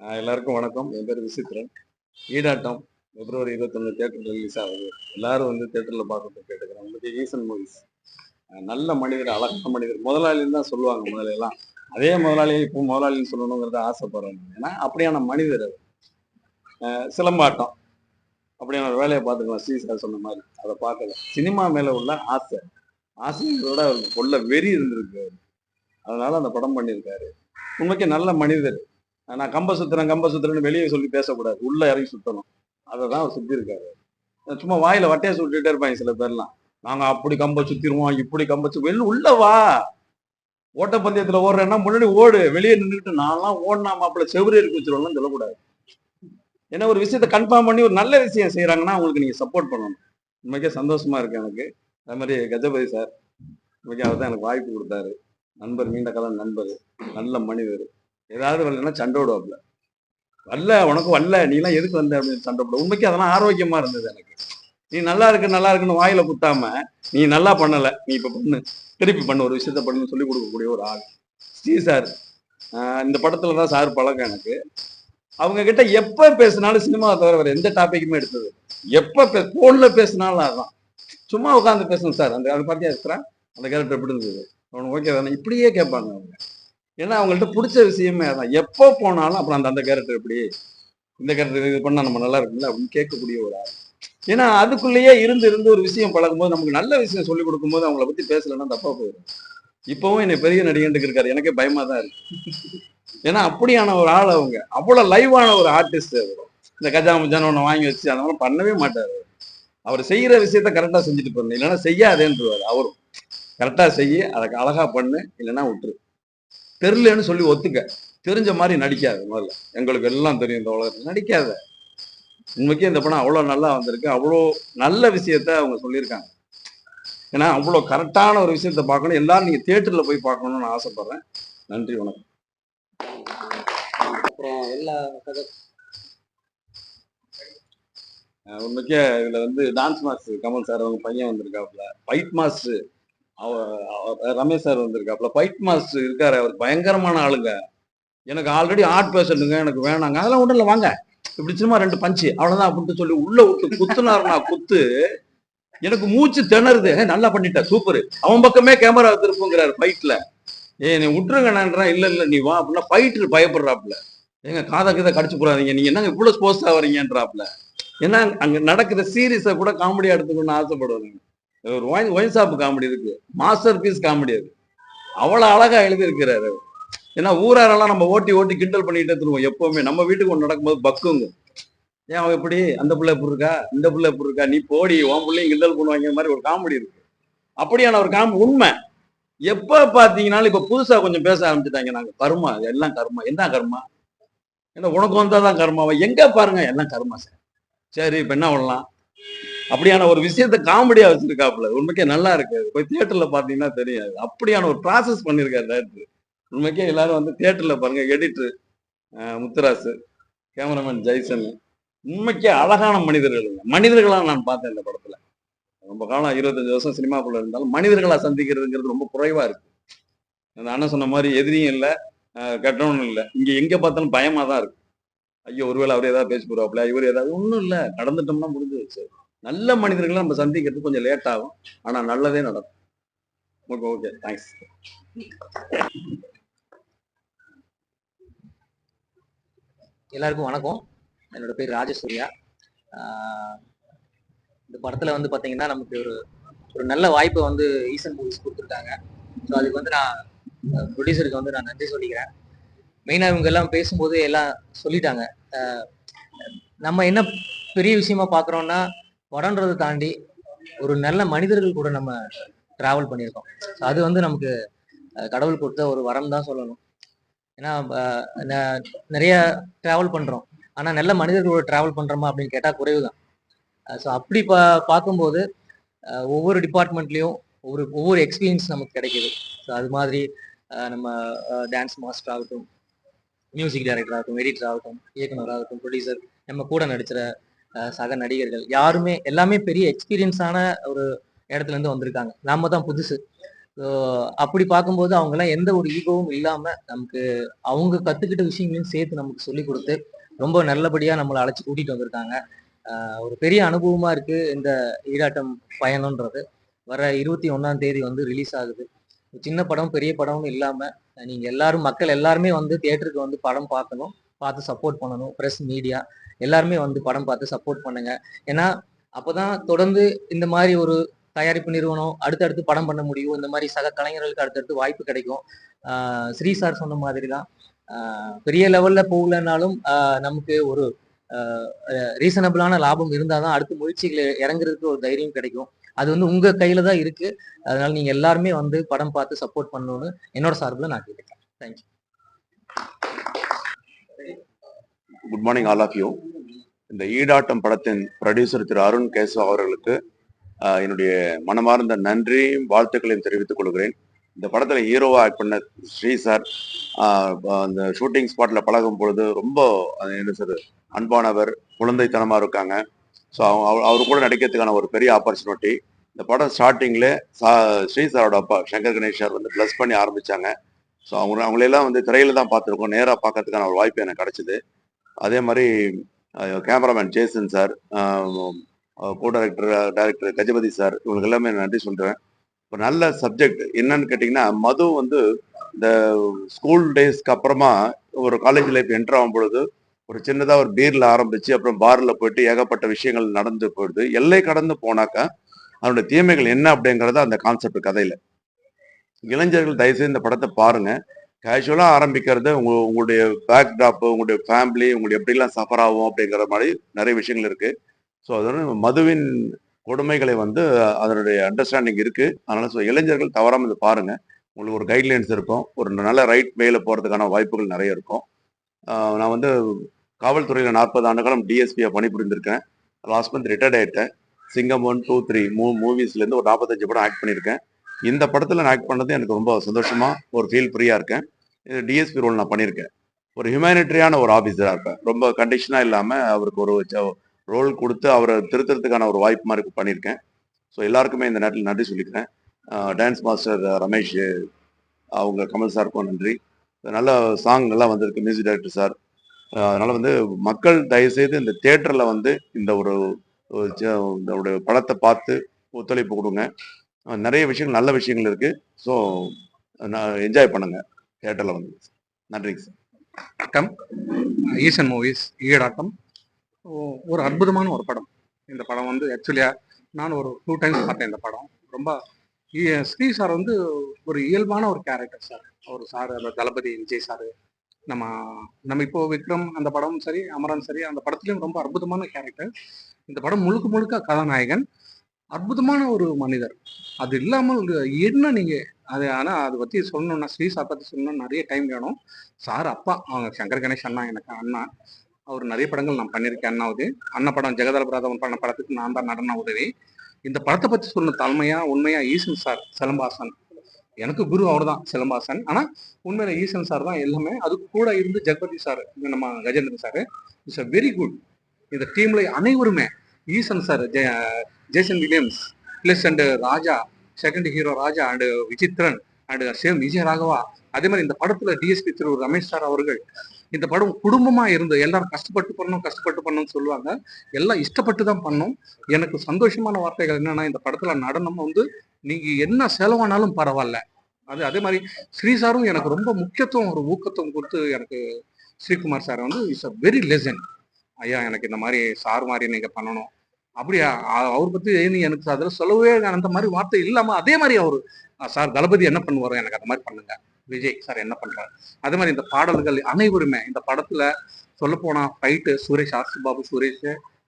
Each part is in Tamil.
எல்லாருக்கும் வணக்கம். என் பேர் விசித்ரன் ஈடாட்டம் பிப்ரவரி இருபத்தொன்று தேட்டரில் ரிலீஸ் ஆகுது. எல்லாரும் வந்து தேட்டரில் பார்க்கறது கேட்டுக்கிறேன். உங்களுக்கு ஈசன் மூவிஸ் நல்ல மனிதர் அழகான மனிதர். முதலாளின்னு தான் சொல்லுவாங்க முதல்ல அதே முதலாளியை இப்போ முதலாளின்னு சொல்லணுங்கிறத ஆசைப்படுறேன் ஏன்னா அப்படியான மனிதர் அது சிலம்பாட்டம். அப்படியான ஒரு வேலையை பார்த்துக்கலாம். ஸ்ரீ சார் சொன்ன மாதிரி. அதை பார்க்கல. சினிமா மேலே உள்ள ஆசை. ஆசையோட அவருக்கு கொள்ள வெறி இருந்திருக்கு அதனால அந்த படம் பண்ணியிருக்காரு. உண்மைக்கு நல்ல மனிதர். நான் கம்ப சுத்துறேன் கம்ப சுத்துறேன்னு வெளியே சொல்லி பேசக்கூடாது. உள்ள இறங்கி சுத்தணும். அதை தான் அவர் சுத்தி இருக்காரு சும்மா வாயில வட்டையை சுட்டுட்டே இருப்பாங்க சில பேர்லாம். நாங்க அப்படி கம்ப சுத்திருவோம் இப்படி கம்ப சு வெளில உள்ள வா. ஓட்டப்பந்தயத்துல ஓடுறேன்னா முன்னாடி ஓடு. வெளியே நின்றுட்டு நான்லாம் ஓடினா மாப்பிள்ள செவ்வறு இருக்கு வச்சிருவோம்லாம் சொல்லக்கூடாது. ஏன்னா ஒரு விஷயத்த கன்ஃபார்ம் பண்ணி ஒரு நல்ல விஷயம் செய்யறாங்கன்னா அவங்களுக்கு நீங்க சப்போர்ட் பண்ணணும். உண்மைக்கே சந்தோஷமா இருக்கு எனக்கு. அதே மாதிரி கஜபதி சார். உண்மைக்கே அவர் தான் எனக்கு வாய்ப்பு கொடுத்தாரு. நண்பர் நீண்ட காலம் நண்பர். நல்ல மனிதர். ஏதாவது வரலன்னா சண்டை விடுவாப்புல. வரல உனக்கு வரல நீலாம் எதுக்கு வந்த? அப்படின்னு சண்டை போட உண்மைக்கு அதெல்லாம் ஆரோக்கியமாக இருந்தது எனக்கு. நீ நல்லா இருக்கு நல்லா இருக்குன்னு வாயில குத்தாம நீ நல்லா பண்ணலை நீ இப்போ பண்ணு. திருப்பி பண்ணு ஒரு விஷயத்த பண்ணுன்னு சொல்லி கொடுக்கக்கூடிய ஒரு ஆள். ஸ்ரீ சார் இந்த படத்துல தான் சார் பழக்கம் எனக்கு. அவங்க கிட்ட எப்போ பேசினாலும் சினிமாவை தவிர வேறு எந்த டாபிக்குமே எடுத்தது எப்போ பே ஃபோனில் பேசினாலும் அதான். சும்மா உட்காந்து பேசணும் சார். அந்த அது பார்த்தியா இருக்கிறா அந்த கேரக்டர் எப்படி இருந்தது? அவனுக்கு ஓகே தானே? இப்படியே கேட்பாங்க அவங்க. ஏன்னா அவங்கள்ட்ட பிடிச்ச விஷயமே அதான். எப்போ போனாலும் அப்புறம் அந்த அந்த கேரக்டர் எப்படி? இந்த கேரக்டர் இது பண்ணால் நம்ம நல்லா இருக்குல்ல அப்படின்னு கேட்கக்கூடிய ஒரு ஆள். ஏன்னா அதுக்குள்ளேயே இருந்து இருந்து ஒரு விஷயம் பழகும்போது நமக்கு நல்ல விஷயம் சொல்லி கொடுக்கும்போது அவங்கள பத்தி பேசலைன்னா தப்பா போயிடும். இப்பவும் என்னை பெரிய நடிகன்ட்டு இருக்காரு. எனக்கே பயமா தான் இருக்கு. ஏன்னா அப்படியான ஒரு ஆள் அவங்க. அவ்வளவு லைவான ஒரு ஆர்டிஸ்ட் அவர். இந்த கஜா முஜான ஒன்று வாங்கி வச்சு அதனால பண்ணவே மாட்டாரு அவர். செய்யற விஷயத்த கரெக்டா செஞ்சுட்டு போறணும் இல்லைன்னா செய்யாதேன்றவர் அவரும். கரெக்டா செய்ய அதை அழகா பண்ணு இல்லைன்னா விட்டுரு. தெரிலன்னு சொல்லி ஒத்துக்க. தெரிஞ்ச மாதிரி நடிக்காது முதல்ல. எங்களுக்கு எல்லாம் தெரியும் இந்த உலகத்துல நடிக்காத. உண்மைக்கே இந்த படம் அவ்வளோ நல்லா வந்திருக்கு. அவ்வளோ நல்ல விஷயத்த அவங்க சொல்லியிருக்காங்க. ஏன்னா அவ்வளோ கரெக்டான ஒரு விஷயத்த பார்க்கணும். எல்லாரும் நீங்கள் தேட்டரில் போய் பார்க்கணும்னு நான் ஆசைப்படுறேன். நன்றி வணக்கம். அப்புறம் எல்லா உண்மைக்கே இதுல வந்து டான்ஸ் மாஸ்டர் கமல் சார் அவங்க பையன் வந்திருக்காப்புல. Fight master. ரமேஷ் சார் வந்திருக்காப்புல. ஃபைட் மாஸ்டர் இருக்காரு அவர் பயங்கரமான ஆளுங்க. எனக்கு ஆல்ரெடி ஆர்ட் பேஷண்ட்டுங்க எனக்கு வேணாங்க. அதெல்லாம் ஒன்றும் இல்லை வாங்க. இப்படி சும்மா ரெண்டு பஞ்சு அவ்வளோதான் அப்படின்ட்டு சொல்லி உள்ள விட்டு குத்துனாருனா குத்து. எனக்கு மூச்சு திணறுது. நல்லா பண்ணிட்டேன் சூப்பர் அவன் பக்கமே கேமரா திருப்புங்கிறாரு ஃபைட்ல ஏ நீ விட்டுருங்கண்ணான்றா இல்லை இல்லை நீ வா அப்படின்னா ஃபைட்டர் பயப்படுறாப்புல. ஏங்க காதை கீதை கடிச்சு போறாதீங்க. நீங்க என்னங்க இவ்வளோ ஸ்போர்ட்ஸ் ஆகிறீங்கன்றாப்புல ஏன்னா அங்கே நடக்கிற சீரியஸை கூட காமெடியாக எடுத்துக்கணும்னு ஆசைப்படுவாங்க ஒரு ஒயின் ஒயின் ஷாப் காமெடி இருக்கு. மாஸ்டர் பீஸ் காமெடி அது. அவ்வளோ அழகா எழுதியிருக்கிறாரு அவர். ஏன்னா ஊராரெல்லாம் நம்ம ஓட்டி ஓட்டி கிண்டல் பண்ணிட்டு திருவோம் எப்பவுமே. நம்ம வீட்டுக்கு ஒன்று நடக்கும்போது பக்குங்க ஏன் அவன் எப்படி? அந்த பிள்ளை எப்படி இருக்கா? இந்த பிள்ளை எப்படி இருக்கா? நீ போடி உன் பிள்ளையும் கிண்டல் பண்ணுவாங்க மாதிரி ஒரு காமெடி இருக்கு. அப்படியான ஒரு காமெடி உண்மை. எப்போ பார்த்தீங்கனாலும் இப்போ புதுசாக கொஞ்சம் பேச ஆரம்பிச்சுட்டாங்க நாங்கள் கர்மா எல்லாம் கர்மா. என்ன கர்மா? ஏன்னா உனக்கு வந்தாதான் கர்மாவா? எங்கே பாருங்க எல்லாம் கர்மா சார். சரி இப்போ என்ன பண்ணலாம்? அப்படியான ஒரு விஷயத்த காமெடியா வச்சிருக்காப்புல. உண்மைக்கே நல்லா இருக்கு போய் தியேட்டர்ல பாத்தீங்கன்னா தெரியாது. அப்படியான ஒரு ப்ராசஸ் பண்ணிருக்காரு டேரக்டர் உண்மைக்கே எல்லாரும் வந்து தியேட்டர்ல பாருங்க எடிட்டர் முத்துராசு கேமராமேன் ஜெய்சன். உண்மைக்கே அழகான மனிதர்கள். மனிதர்களா நான் பார்த்தேன் இந்த படத்துல. ரொம்ப காலம் இருபத்தஞ்சு வருஷம் சினிமாக்குள்ள இருந்தாலும் மனிதர்களா சந்திக்கிறதுங்கிறது ரொம்ப குறைவா இருக்கு. அந்த அண்ணன் சொன்ன மாதிரி எதிரியும் இல்லை கட்டணும் இல்லை. இங்க எங்க பார்த்தாலும் பயமா தான் இருக்கு. ஐயோ ஒருவேளை அவர் ஏதாவது பேசி போறாப்ல இவர் ஏதாவது ஒன்றும் இல்லை. நடந்துட்டோம்னா முடிஞ்சு வச்சு நல்ல மனிதர்களை நம்ம சந்திக்கிறது கொஞ்சம் லேட் ஆகும். ஆனா நல்லதே நடக்கும். ஓகே ஓகே தேங்க்ஸ் எல்லாருக்கும் வணக்கம். என்னோட பேர் ராஜசூர்யா. இந்த படத்துல வந்து பாத்தீங்கன்னா நமக்கு ஒரு ஒரு நல்ல வாய்ப்பை வந்து ஈசன் மூவிஸ் கொடுத்துருக்காங்க. ஸோ அதுக்கு வந்து நான் ப்ரொடியூசருக்கு வந்து நான் நன்றி சொல்லிக்கிறேன். மெயினாக இவங்க எல்லாம் பேசும்போது எல்லாம் சொல்லிட்டாங்க. நம்ம என்ன பெரிய விஷயமா பார்க்குறோன்னா படம்ன்றதை தாண்டி ஒரு நல்ல மனிதர்கள் கூட நம்ம டிராவல் பண்ணியிருக்கோம். ஸோ அது வந்து நமக்கு கடவுள் கொடுத்த ஒரு வரம் தான் சொல்லணும். ஏன்னா நிறைய டிராவல் பண்றோம். ஆனா நல்ல மனிதர்களோட டிராவல் பண்றோமா அப்படின்னு கேட்டால் குறைவு தான். ஸோ அப்படி பா பார்க்கும்போது ஒவ்வொரு டிபார்ட்மெண்ட்லேயும் ஒவ்வொரு ஒவ்வொரு எக்ஸ்பீரியன்ஸ் நமக்கு கிடைக்குது. ஸோ அது மாதிரி நம்ம டான்ஸ் மாஸ்டர் ஆகட்டும் மியூசிக் டைரக்டர் ஆகட்டும் எடிட்டர் ஆகட்டும் இயக்குனர் ஆகட்டும் ப்ரொடியூசர் நம்ம கூட நடிச்சிட சக நடிகர்கள். யாருமே எல்லாமே பெரிய எக்ஸ்பீரியன்ஸான ஒரு இடத்துல இருந்து வந்திருக்காங்க. நாம தான் புதுசு. அப்படி பார்க்கும்போது அவங்கெல்லாம் எந்த ஒரு ஈகோவும் இல்லாம நமக்கு அவங்க கத்துக்கிட்ட விஷயங்களையும் சேர்த்து நமக்கு சொல்லி கொடுத்து ரொம்ப நல்லபடியா நம்மளை அழைச்சி கூட்டிட்டு வந்திருக்காங்க. ஒரு பெரிய அனுபவமா இருக்கு இந்த ஈராட்டம் பயணம்ன்றது. வர இருபத்தி ஒன்னாம் தேதி வந்து ரிலீஸ் ஆகுது. சின்ன படம் பெரிய படம்னு இல்லாம நீங்க எல்லாரும் மக்கள் எல்லாருமே வந்து தியேட்டருக்கு வந்து படம் பார்க்கணும் பார்த்து சப்போர்ட் பண்ணணும் ப்ரெஸ் மீடியா எல்லாருமே வந்து படம் பார்த்து சப்போர்ட் பண்ணுங்க. ஏன்னா அப்பதான் தொடர்ந்து இந்த மாதிரி ஒரு தயாரிப்பு நிறுவனம் அடுத்தடுத்து படம் பண்ண முடியும். இந்த மாதிரி சக கலைஞர்களுக்கு அடுத்தடுத்து வாய்ப்பு கிடைக்கும். ஸ்ரீ சார் சொன்ன மாதிரி தான் ஆஹ் பெரிய லெவல்ல போகலனாலும் ஆஹ் நமக்கு ஒரு ரீசனபிளான லாபம் இருந்தாதான் அடுத்த முயற்சிகளை இறங்குறதுக்கு ஒரு தைரியம் கிடைக்கும். அது வந்து உங்க கையில தான் இருக்கு. அதனால நீங்க எல்லாருமே வந்து படம் பார்த்து சப்போர்ட் பண்ணணும்னு என்னோட சார்பில் நான் கேட்டுக்கிறேன். Thank you good morning all of you இந்த ஈடாட்டம் படத்தின் ப்ரொடியூசர் திரு அருண் கேசவ் அவர்களுக்கு என்னுடைய மனமார்ந்த நன்றியும் வாழ்த்துக்களையும் தெரிவித்துக் கொள்கிறேன். இந்த படத்துல ஹீரோவா ஆக்ட் பண்ண ஸ்ரீ சார் அந்த ஷூட்டிங் ஸ்பாட்ல பழகும் பொழுது ரொம்ப என்ன சார் அன்பானவர் குழந்தைத்தனமா இருக்காங்க. ஸோ அவங்க அவர் கூட நடிக்கிறதுக்கான ஒரு பெரிய ஆப்பர்ச்சுனிட்டி இந்த படம் ஸ்டார்டிங்ல சா ஸ்ரீ சாரோட அப்பா சங்கர் கணேஷ் சார் வந்து ப்ளஸ் பண்ணி ஆரம்பிச்சாங்க. ஸோ அவங்க அவங்களெல்லாம் வந்து திரையில தான் பார்த்துருக்கோம். நேராக பார்க்கறதுக்கான ஒரு வாய்ப்பு எனக்கு கிடைச்சிது. அதே மாதிரி cameraman Jason sir co director director Gajapathi sir இவங்களுக்கு எல்லாமே நன்றி சொல்கிறேன் ஒரு நல்ல சப்ஜெக்ட் என்னன்னு கேட்டிங்கன்னா மது வந்து இந்த ஸ்கூல் டேஸ்க்கு அப்புறமா ஒரு காலேஜ் லைஃப் என்டர் ஆகும் பொழுது ஒரு சின்னதாக ஒரு பீரில் ஆரம்பிச்சு அப்புறம் பாரில் போயிட்டு ஏகப்பட்ட விஷயங்கள் நடந்து போயிடுது. எல்லை கடந்து போனாக்கா அதனுடைய தீமைகள் என்ன அப்படிங்கிறத அந்த கான்செப்ட் கதையில். இளைஞர்கள் தயவுசெய்து இந்த படத்தை பாருங்கள் கேஷுவலாக ஆரம்பிக்கிறது உங்க உங்களுடைய பேக் உங்களுடைய ஃபேமிலி உங்களுடைய எப்படிலாம் சஃபர் ஆகும் அப்படிங்கிற மாதிரி நிறைய விஷயங்கள் இருக்குது ஸோ அதனால மதுவின் கொடுமைகளை வந்து அதனுடைய அண்டர்ஸ்டாண்டிங் இருக்குது அதனால் ஸோ இளைஞர்கள் தவறாமல் இதை பாருங்கள் உங்களுக்கு ஒரு கைட்லைன்ஸ் இருக்கும். ஒரு நல்ல ரைட் வேல போகிறதுக்கான வாய்ப்புகள் நிறைய இருக்கும். நான் வந்து காவல்துறையில் நாற்பது ஆண்டு காலம் டிஎஸ்பியாக பணிபுரிந்திருக்கேன். லாஸ்ட் மந்த் ரிட்டையர்ட் ஆகிட்டேன் சிங்கம் ஒன் டூ த்ரீ மூ மூவிஸ்லேருந்து ஒரு நாற்பத்தஞ்சு படம் ஆக்ட் பண்ணியிருக்கேன். இந்த படத்தில் நான் ஆக்ட் பண்ணது எனக்கு ரொம்ப சந்தோஷமாக ஒரு ஃபீல் ஃப்ரீயாக இருக்கேன். இது டிஎஸ்பி ரோல் நான் பண்ணியிருக்கேன். ஒரு ஹியூமனிட்டரியான ஒரு ஆஃபீஸராக இருப்பேன். ரொம்ப கண்டிஷனாக இல்லாமல் அவருக்கு ஒரு ரோல் கொடுத்து அவரை திருத்துறதுக்கான ஒரு வாய்ப்பு மாதிரி பண்ணியிருக்கேன். ஸோ எல்லாருக்குமே இந்த நேரத்தில் நன்றி சொல்லிக்கிறேன். டான்ஸ் மாஸ்டர் ரமேஷ் அவங்க கமல் சாருக்கும் நன்றி. நல்ல சாங் எல்லாம் வந்திருக்கு மியூசிக் டைரக்டர் சார். அதனால் வந்து மக்கள் தயவுசெய்து இந்த தேட்டரில் வந்து இந்த ஒரு இந்த படத்தை பார்த்து ஒத்துழைப்பு கொடுங்க. நிறைய விஷயங்கள் நல்ல விஷயங்கள் இருக்கு. ஸோ என்ஜாய் பண்ணுங்க. தியேட்டர்ல வந்து. நன்றிங்க சார் வணக்கம். ஈசன் மூவிஸ் ஈடாட்டம் ஓ- ஒரு அற்புதமான ஒரு படம். இந்த படம் வந்து ஆக்சுவலியாக நான் ஒரு டூ டைம்ஸ் பார்த்தேன் இந்த படம். ரொம்ப ஸ்ரீ சார் வந்து ஒரு இயல்பான ஒரு கேரக்டர் சார் அவர் சார் அந்த தளபதி விஜய் சார். நம்ம நம்ம இப்போ விக்ரம் அந்த படமும் சரி அமரன் சரி அந்த படத்துலையும் ரொம்ப அற்புதமான கேரக்டர் இந்த படம் முழுக்க முழுக்க கதாநாயகன். அற்புதமான ஒரு மனிதர். அது இல்லாமல் என்ன நீங்க அது ஆனா அதை பத்தி சொல்லணும்னா ஸ்ரீ சார் பத்தி சொல்லணும்னா நிறைய டைம் வேணும். சார் அப்பா அவங்க சங்கர் கணேஷ் அண்ணா எனக்கு அண்ணா. அவர் நிறைய படங்கள் நான் பண்ணியிருக்கேன் அண்ணாவது. அண்ணா படம் ஜெகதல பிராதவன் பண்ண படத்துக்கு நான் தான் நடன உதவி. இந்த படத்தை பத்தி சொன்ன தலைமையா உண்மையா ஈசன் சார் சிலம்பாசன். எனக்கு குரு அவர் தான் சிலம்பாசன். ஆனா உண்மையில ஈசன் சார் தான் எல்லாமே. அது கூட இருந்து ஜெகபதி சார் நம்ம Gajendran sir. It's a very good இந்த டீம்ல அனைவருமே Eesan sir Jason Williams plus and Raja second hero Raja and Vichitran and same Vijaya Raghava அதே மாதிரி இந்த படத்துல டிஎஸ்பி திரு ரமேஷ் சார் அவர்கள் இந்த படம் குடும்பமா இருந்து எல்லாரும் கஷ்டப்பட்டு பண்ணணும் கஷ்டப்பட்டு பண்ணணும்னு சொல்லுவாங்க. எல்லாம் இஷ்டப்பட்டு தான் பண்ணோம் எனக்கு சந்தோஷமான வார்த்தைகள் என்னன்னா இந்த படத்துல நடனம் வந்து நீங்க என்ன செலவானாலும் பரவாயில்ல. அது அதே மாதிரி ஸ்ரீ சாரும் எனக்கு ரொம்ப முக்கியத்துவம் ஒரு ஊக்கத்துவம் கொடுத்து எனக்கு ஸ்ரீகுமார் சார் வந்து இஸ் அ வெரி லெசன் ஐயா எனக்கு இந்த மாதிரி சார் மாதிரி நீங்க பண்ணணும். அப்படியா? அவர் பத்தி நீ எனக்கு அதில் சொல்லவே அந்த மாதிரி வார்த்தை இல்லாம அதே மாதிரி அவரு சார் தளபதி என்ன பண்ணுவார்? எனக்கு அந்த மாதிரி பண்ணுங்க. விஜய் சார் என்ன பண்றாரு? அதே மாதிரி இந்த பாடல்கள் அனைவருமே இந்த படத்துல சொல்ல போனா fight Suresh RC Babu Suresh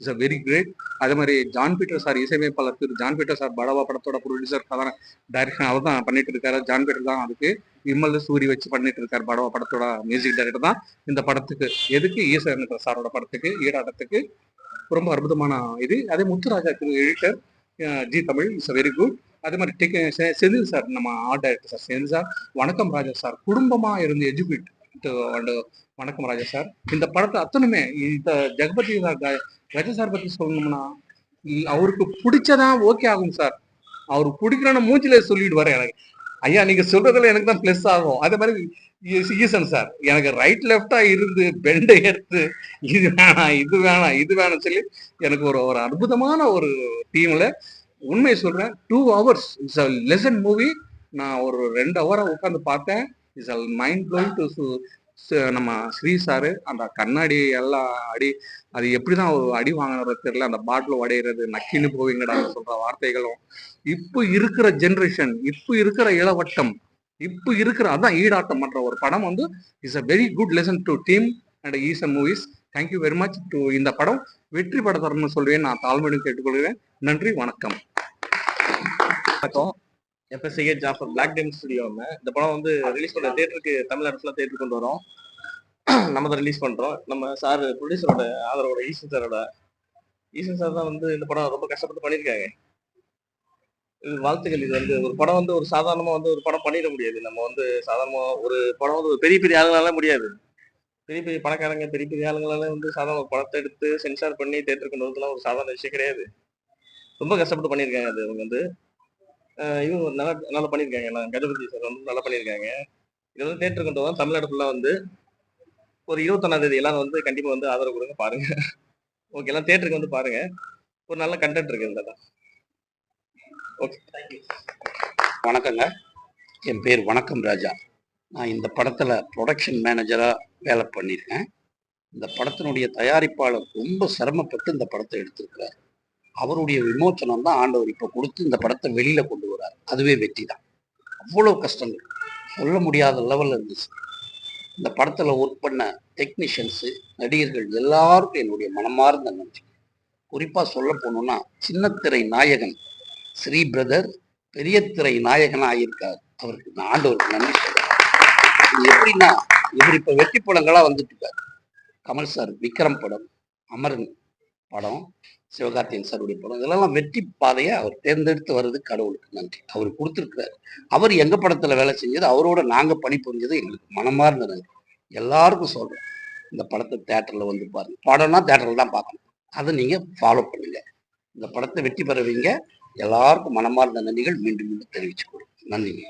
is a very great அதே மாதிரி ஜான் பீட்டர் சார் இசையமைப்பாளர் திரு ஜான் பீட்டர் சார் படவா படத்தோட ப்ரொடியூசர் தான் டைரக்ஷன் அவர் தான் பண்ணிட்டு இருக்காரு. ஜான் பீட்டர் தான் அதுக்கு விமல் சூரி வச்சு பண்ணிட்டு இருக்காரு. படவா படத்தோட மியூசிக் டைரக்டர் தான் இந்த படத்துக்கு. எதுக்கு? ஈஸ்வரன் சாரோட படத்துக்கு ஈடாட்டத்துக்கு ரொம்ப அற்புதமான இது. அதே Muthuraja editor ji Tamil is very good அதே மாதிரி டெக் செந்தில் சார் நம்ம art director sir Senthil sir வணக்கம் ராஜா சார். குடும்பமா இருந்து எஜுகேட் அண்ட் வணக்கம் ராஜா சார். இந்த படத்தை அத்தனுமே இந்த ஜெகபதி சார் கஜ சார் பத்தி சொல்லணும்னா அவருக்கு பிடிச்சதான் ஓகே ஆகும் சார். அவருக்கு பிடிக்கலன்னு மூஞ்சில சொல்லிடுவாரு எனக்கு. ஐயா நீங்க சொல்றதுல எனக்கு தான் பிளஸ் ஆகும். அதே மாதிரி ஈசன் சார் எனக்கு ரைட் லெஃப்டா இருந்து பெண்டை எடுத்து இது வேணாம் இது வேணாம் இது வேணாம் சொல்லி எனக்கு ஒரு ஒரு அற்புதமான ஒரு டீம்ல உண்மையை சொல்றேன் two hours it's a lesson movie நான் ஒரு ரெண்டு ஹவரை உட்காந்து பார்த்தேன். It's all mind blowing to நம்ம ஸ்ரீ சாரு அந்த கண்ணாடி எல்லாம் அடி அது எப்படிதான் ஒரு அடி வாங்கினது தெரியல அந்த பாட்டில் உடையிறது நக்கின்னு போவீங்கடா சொல்ற வார்த்தைகளும். இப்போ இருக்கிற ஜென்ரேஷன் இப்போ இருக்கிற இளவட்டம் இப்போ இருக்கிற அதான் ஈடாட்டம் பண்ற ஒரு படம் வந்து is a very good lesson to team and Eesan movies thank you very much to இந்த படம். வெற்றி பட தரணும்னு சொல்வேன். நான் தாழ்மையுடன் கேட்டுக்கொள்கிறேன். நன்றி வணக்கம். வணக்கம். என் ஜாஃபர். பிளாக் டேம் ஸ்டுடியோவில் இந்த படம் வந்து ரிலீஸ் பண்ண தேட்டருக்கு தமிழ் ஃபுல்லாக தேட்டருக்கு கொண்டு வரோம். நம்ம தான் ரிலீஸ் பண்றோம். நம்ம சார் ப்ரொடியூசரோட ஆதரவோட ஈசன் சாரோட ஈசன் சார் தான் வந்து இந்த படம் ரொம்ப கஷ்டப்பட்டு பண்ணியிருக்காங்க. இது வாழ்த்துக்கள். இது வந்து ஒரு படம் வந்து ஒரு சாதாரணமா வந்து ஒரு படம் பண்ணிட முடியாது. நம்ம வந்து சாதாரணமா ஒரு படம் வந்து ஒரு பெரிய பெரிய ஆளுங்களால முடியாது. பெரிய பெரிய பணக்காரங்க பெரிய பெரிய ஆளுங்களால வந்து சாதாரண ஒரு படத்தை எடுத்து சென்சார் பண்ணி தேட்டருக்கு கொண்டு வரதுலாம் ஒரு சாதாரண விஷயம் கிடையாது. ரொம்ப கஷ்டப்பட்டு பண்ணியிருக்காங்க அது அவங்க வந்து. இவங்க நல்லா நல்லா பண்ணியிருக்காங்க. நான் கஜபதி சார் வந்து நல்லா பண்ணியிருக்காங்க. இது வந்து தேட்டருக்கு கொண்டு வரோம் தமிழ்நாடு ஃபுல்லாக வந்து ஒரு இருபத்தொன்னாம் தேதி எல்லாரும் வந்து கண்டிப்பாக வந்து ஆதரவு கொடுங்க பாருங்க. ஓகே எல்லாம் தேட்டருக்கு வந்து பாருங்க. ஒரு நல்ல கண்டென்ட் இருக்கு இந்த தான் ஓகே வணக்கங்க. என் பேர் வணக்கம் ராஜா. நான் இந்த படத்தில் ப்ரொடக்ஷன் மேனேஜராக வேலை பண்ணியிருக்கேன் இந்த படத்தினுடைய தயாரிப்பாளர் ரொம்ப சிரமப்பட்டு இந்த படத்தை எடுத்திருக்கிறார். அவருடைய விமோச்சனம் தான் ஆண்டவர் இப்போ கொடுத்து இந்த படத்தை வெளியில் கொண்டு வரார். அதுவே வெற்றி தான் அவ்வளோ கஷ்டங்கள். சொல்ல முடியாத லெவலில் இருந்துச்சு. இந்த படத்தில் ஒர்க் பண்ண டெக்னீஷியன்ஸு நடிகர்கள் எல்லாருக்கும் என்னுடைய மனமார்ந்த நன்றி. குறிப்பாக சொல்ல போனோம்னா சின்னத்திரை நாயகன் ஸ்ரீ பிரதர் பெரிய திரை நாயகனாக ஆகியிருக்கார் அவருக்கு நான் ஆண்டவருக்கு நன்றி சொல்றேன். எப்படின்னா இவர் இப்ப வெற்றி படங்களா வந்துட்டு இருக்காரு கமல் சார் விக்ரம் படம் அமரன் படம் சிவகார்த்தியன் சாருடைய படம் இதெல்லாம் வெற்றி பாதையை அவர் தேர்ந்தெடுத்து வர்றது கடவுளுக்கு நன்றி. அவர் கொடுத்துருக்கிறார். அவர் எங்கள் படத்தில் வேலை செஞ்சது அவரோட நாங்கள் பணி புரிஞ்சது எங்களுக்கு மனமார்ந்த நன்றி. எல்லாருக்கும் சொல்கிறோம் இந்த படத்தை தேட்டரில் வந்து பாருங்கள் படம்னா தேட்டரில் தான் பார்க்கணும். அதை நீங்கள் ஃபாலோ பண்ணுங்கள் இந்த படத்தை வெற்றி பெறவிங்க. எல்லாருக்கும் மனமார்ந்த நன்றிகள் மீண்டும் மீண்டும் தெரிவிச்சுக்கொள்ளும் நன்றிங்க.